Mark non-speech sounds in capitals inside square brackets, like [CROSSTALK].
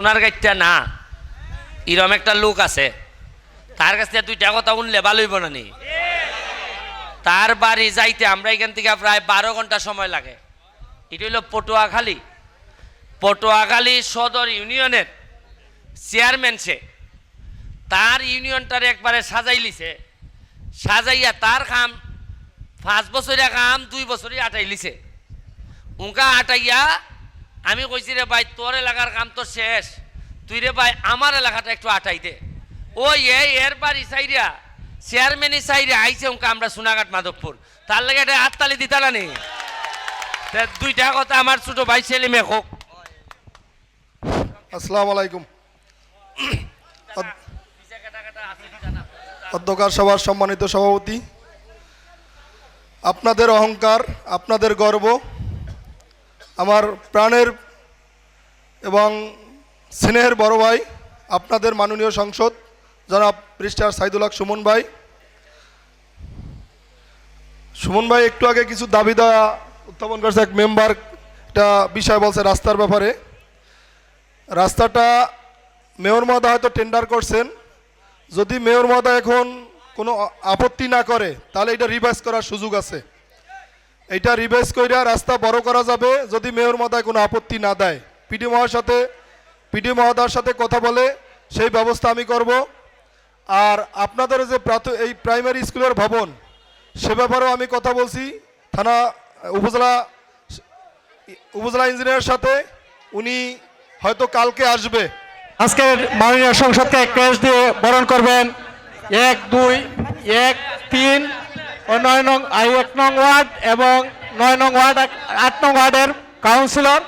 ওনার গাইটা না। এরম একটা লোক আছে। তার কাছ দুইটা কথা উনলে ভালোই বনানি তার বাড়ি যাইতে আমরা এখান থেকে প্রায় বারো ঘণ্টা সময় লাগে। এটা হলো পটুয়াখালী। পটুয়াখালী সদর ইউনিয়নের চেয়ারম্যান সে। তার ইউনিয়নটার একবারে সাজাই লিছে। সাজাইয়া তার কাম পাঁচ বছরিয়া কাম দুই বছরই আটাই লিছে। উনকা আটাইয়া আমি কইছি রে ভাই তোর এলাকার কাম তো শেষ। তুই রে ভাই আমার এলাকাটা একটু আটাই দে। ওই এই এর বাড়ি সাইরিয়া চেয়ারম্যানই সাইরিয়া আইছে উনকা আমরা সোনাঘাট মাধবপুর। তার লাগে এটা হাততালি দিতা না নি? তা দুইটা কথা আমার ছোট ভাই ছেলে মেয়ে হোক। আসসালামু আলাইকুম। [COUGHS] অধ- [COUGHS] অধ্যকার সভার সম্মানিত সভাপতি আপনাদের অহংকার আপনাদের গর্ব আমার প্রাণের এবং স্নেহের বড় ভাই, আপনাদের মাননীয় সংসদ জনাব ব্রিস্টার সাইদুল হক সুমন ভাই। সুমন ভাই, একটু আগে কিছু দাবি দেওয়া উত্থাপন করছে এক মেম্বার, একটা বিষয় বলছে রাস্তার ব্যাপারে। রাস্তাটা মেয়র মহোদয় হয়তো টেন্ডার করছেন। যদি মেয়র মহোদয় এখন কোনো আপত্তি না করে, তাহলে এটা রিভাইজ করার সুযোগ আছে। এটা রিভাইজ কইরা রাস্তা বড় করা যাবে যদি মেয়র মহোদয় কোনো আপত্তি না দেয়। পিডি মহার সাথে পিডি মহোদয়ের সাথে কথা বলে সেই ব্যবস্থা আমি করব। আর আপনাদের যে এই প্রাইমারি স্কুলের ভবন, সে ব্যাপারেও আমি কথা বলছি। থানা উপজেলা উপজেলা ইঞ্জিনিয়ারের সাথে, উনি হয়তো কালকে আসবে। আজকের মাননীয় সংসদকে ক্রেশ দিয়ে বরণ করবেন। এক, দুই, এক, তিন। ও নয় নং, আই এক নং ওয়ার্ড এবং নয় নং ওয়ার্ড আট নং ওয়ার্ডের কাউন্সিলর